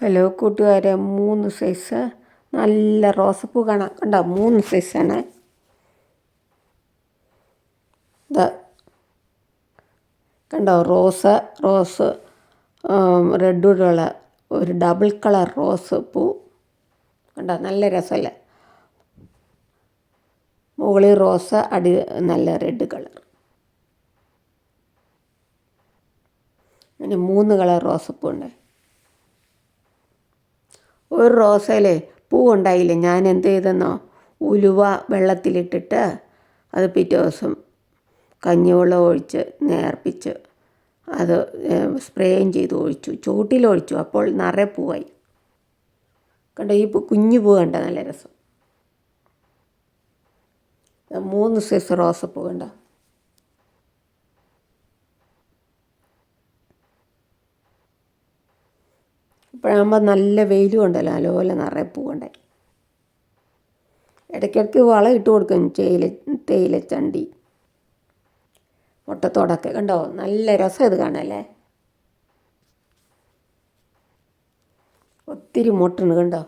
Hello കൂട്ടുകാരെ. മൂന്ന് size നല്ല റോസപ്പൂ കാണാം. കണ്ടോ? മൂന്ന് സൈസാണ് കണ്ടോ? റോസ് റോസ് റെഡുള്ള ഒരു ഡബിൾ കളർ റോസ് പൂ. കണ്ടോ? നല്ല രസമല്ലേ? മുകളിൽ റോസ് അടി നല്ല റെഡ് കളർ അങ്ങനെ മൂന്ന് കളർ റോസപ്പൂ ഉണ്ട് ഒരു റോസയിലെ പൂ ഉണ്ടായില്ല? ഞാൻ എന്ത് ചെയ്തെന്നോ? ഉലുവ വെള്ളത്തിലിട്ടിട്ട് അത് പിറ്റേ ദിവസം കഞ്ഞിവെള്ളം ഒഴിച്ച് നേർപ്പിച്ച് അത് സ്പ്രേയും ചെയ്ത് ഒഴിച്ചു. ചൂട്ടിലൊഴിച്ചു അപ്പോൾ നിറയെ പൂവായി. കണ്ടോ? ഈ കുഞ്ഞു പൂ കണ്ട? നല്ല രസം. മൂന്ന് സൈസ് പൂ കണ്ടോ? ഇപ്പോഴാകുമ്പോൾ നല്ല വെയിലും ഉണ്ടല്ലോ അലോല നിറയെ പൂവുണ്ടായി ഇടയ്ക്കിടയ്ക്ക് വളം ഇട്ട് കൊടുക്കും തേയില തേയിലച്ചണ്ടി മുട്ടത്തോടൊക്കെ കണ്ടോ നല്ല രസം ഇത് കാണല്ലേ? ഒത്തിരി മുട്ടുണ്ട് കണ്ടോ?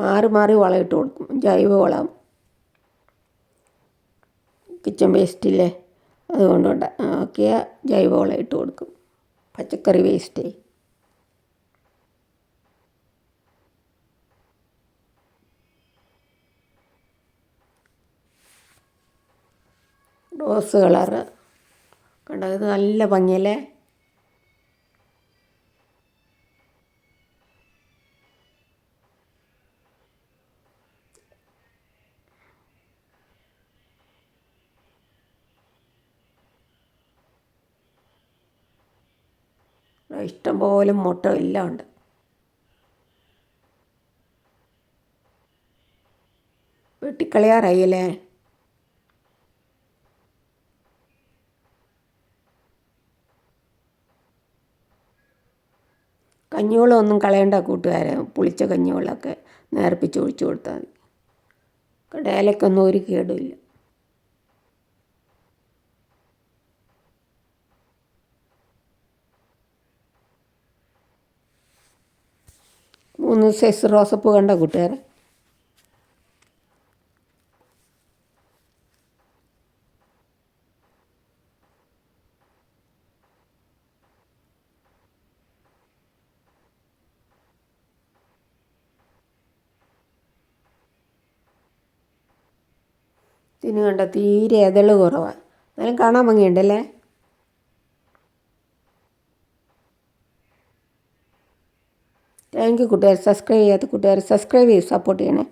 മാറി മാറി വളം ഇട്ട് കൊടുക്കും ജൈവ വളം. കിച്ചൺ വേസ്റ്റില്ലേ അതുകൊണ്ട് ആക്കിയ ജൈവവളം ഇട്ട് കൊടുക്കും. പച്ചക്കറി വേസ്റ്റ് റോസ് കളറ് കണ്ടോ? ഇത് നല്ല ഭംഗിയല്ലേ? ഇഷ്ടംപോലെ മുട്ട എല്ലാം ഉണ്ട്. വെട്ടിക്കളയാറായില്ലേ? കഞ്ഞിവെള്ളം ഒന്നും കളയണ്ട കൂട്ടുകാരെ. പുളിച്ച കഞ്ഞിവെള്ളമൊക്കെ നേർപ്പിച്ച് ഒഴിച്ചു കൊടുത്താൽ മതി. കടയിലൊക്കൊന്നും ഒരു കേടുമില്ല മൂന്ന് സൈസ് റോസപ്പൂ കണ്ട കൂട്ടുകാരെ. ഇതിന് കണ്ട തീരെ അതൾ കുറവാണ് എന്നാലും കാണാൻ ഭംഗിയുണ്ടല്ലേ? താങ്ക് യു കൂട്ടുകാർ സബ്സ്ക്രൈബ് ചെയ്യാത്ത കൂട്ടുകാർ സബ്സ്ക്രൈബ് ചെയ്ത് സപ്പോർട്ട് ചെയ്യണേ.